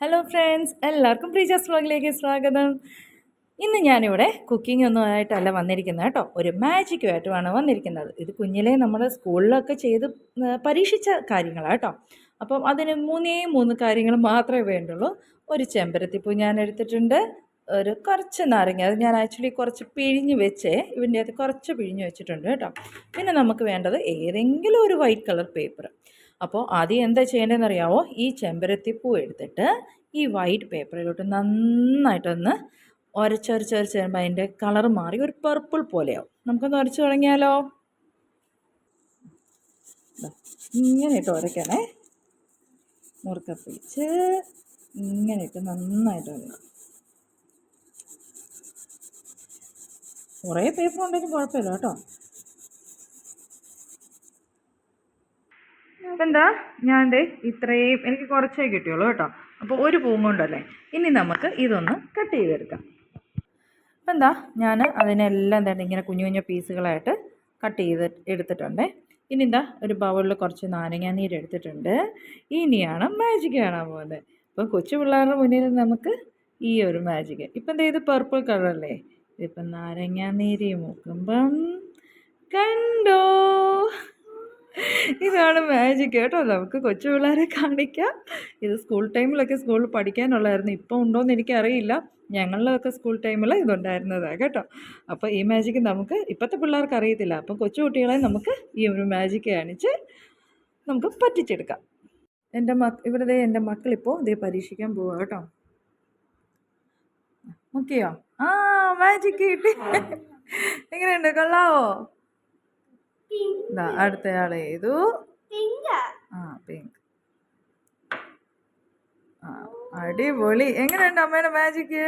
Hello friends എല്ലാവർക്കും പ്രീജാസ് വ്ളോഗിലേക്ക് സ്വാഗതം. ഇന്ന് ഞാനിവിടെ കുക്കിംഗ് ഒന്നും ആയിട്ടല്ല വന്നിരിക്കുന്നത് കേട്ടോ. ഒരു മാജിക്കുമായിട്ടുമാണ് വന്നിരിക്കുന്നത്. ഇത് കുഞ്ഞിലെ നമ്മൾ സ്കൂളിലൊക്കെ ചെയ്ത് പരീക്ഷിച്ച കാര്യങ്ങളാണ് കേട്ടോ. അപ്പം അതിന് മൂന്നേ മൂന്ന് കാര്യങ്ങൾ മാത്രമേ വേണ്ടുള്ളൂ. ഒരു ചെമ്പരത്തിപ്പൂ ഞാൻ എടുത്തിട്ടുണ്ട്. ഒരു കുറച്ച് നാരങ്ങ. അത് ഞാൻ ആക്ച്വലി കുറച്ച് പിഴിഞ്ഞ് വെച്ചേ. ഇവന്റെ അകത്ത് കുറച്ച് പിഴിഞ്ഞ് വെച്ചിട്ടുണ്ട് കേട്ടോ. പിന്നെ നമുക്ക് വേണ്ടത് ഏതെങ്കിലും ഒരു വൈറ്റ് കളർ പേപ്പർ അപ്പോൾ ആദ്യം എന്താ ചെയ്യേണ്ടതെന്ന് അറിയാമോ ഈ ചെമ്പരത്തിപ്പൂ എടുത്തിട്ട് ഈ വൈറ്റ് പേപ്പറിലോട്ട് നന്നായിട്ടൊന്ന് ഉരച്ചൊരച്ചൊരച്ച് വരുമ്പോൾ അതിന്റെ കളർ മാറി ഒരു പർപ്പിൾ പോലെയാവും. നമുക്കൊന്ന് ഉരച്ച് തുടങ്ങിയാലോ? ഇങ്ങനെ ഇട്ട് ഉരയ്ക്കണേ മുറുക്ക പിടിച്ച് ഇങ്ങനെ ഇട്ട് നന്നായിട്ട് ഉരയ്ക്കണം കുറേ പേപ്പർ ഉണ്ടെങ്കിലും കുഴപ്പമില്ല കേട്ടോ. അപ്പം എന്താ ഞാൻ ദേ ഇത്രയും എനിക്ക് കുറച്ചേ കിട്ടിയുള്ളൂ കേട്ടോ. അപ്പോൾ ഒരു പൂവും കൊണ്ടല്ലേ? ഇനി നമുക്ക് ഇതൊന്ന് കട്ട് ചെയ്തെടുക്കാം. അപ്പം എന്താ ഞാൻ അതിനെല്ലാം തന്നെ ഇങ്ങനെ കുഞ്ഞു കുഞ്ഞു പീസുകളായിട്ട് കട്ട് ചെയ്ത് എടുത്തിട്ടുണ്ടേ. ഇനി എന്താ ഒരു ബൗളിൽ കുറച്ച് നാരങ്ങാനീര് എടുത്തിട്ടുണ്ട്. ഇനിയാണ് മാജിക് കാണാൻ പോകുന്നത്. ഇപ്പം കൊച്ചു പിള്ളേരുടെ മുന്നിൽ നമുക്ക് ഈ ഒരു മാജിക് ഇപ്പം എന്താ ഇത് പർപ്പിൾ കളറല്ലേ ഇതിപ്പം നാരങ്ങാനീര് മുക്കുമ്പം കണ്ടോ? ഇതാണ് മാജിക് കേട്ടോ നമുക്ക് കൊച്ചു പിള്ളേരെ കാണിക്കാം. ഇത് സ്കൂൾ ടൈമിലൊക്കെ സ്കൂളിൽ പഠിക്കാനുള്ളതായിരുന്നു ഇപ്പോൾ ഉണ്ടോയെന്ന് എനിക്കറിയില്ല. ഞങ്ങളിലൊക്കെ സ്കൂൾ ടൈമിൽ ഇതുണ്ടായിരുന്നതാണ് കേട്ടോ. അപ്പോൾ ഈ മാജിക് നമുക്ക് ഇപ്പോഴത്തെ പിള്ളേർക്ക് അറിയത്തില്ല. അപ്പം കൊച്ചു കുട്ടികളെ നമുക്ക് ഈ ഒരു മാജിക് കാണിച്ച് നമുക്ക് പറ്റിച്ചെടുക്കാം. എന്റെ മക്ക ഇവിടെ എന്റെ മക്കളിപ്പോൾ ഇതേ പരീക്ഷിക്കാൻ പോവുക കേട്ടോ. ഓക്കെയോ ആ മാജിക് കിട്ടി. എങ്ങനെയുണ്ട്? കൊള്ളാവോ? അടുത്തയാൾ ചെയ്തു ആ പിങ്ക്. ആ അടിപൊളി. എങ്ങനെയുണ്ട് അമ്മയുടെ മാജിക്ക്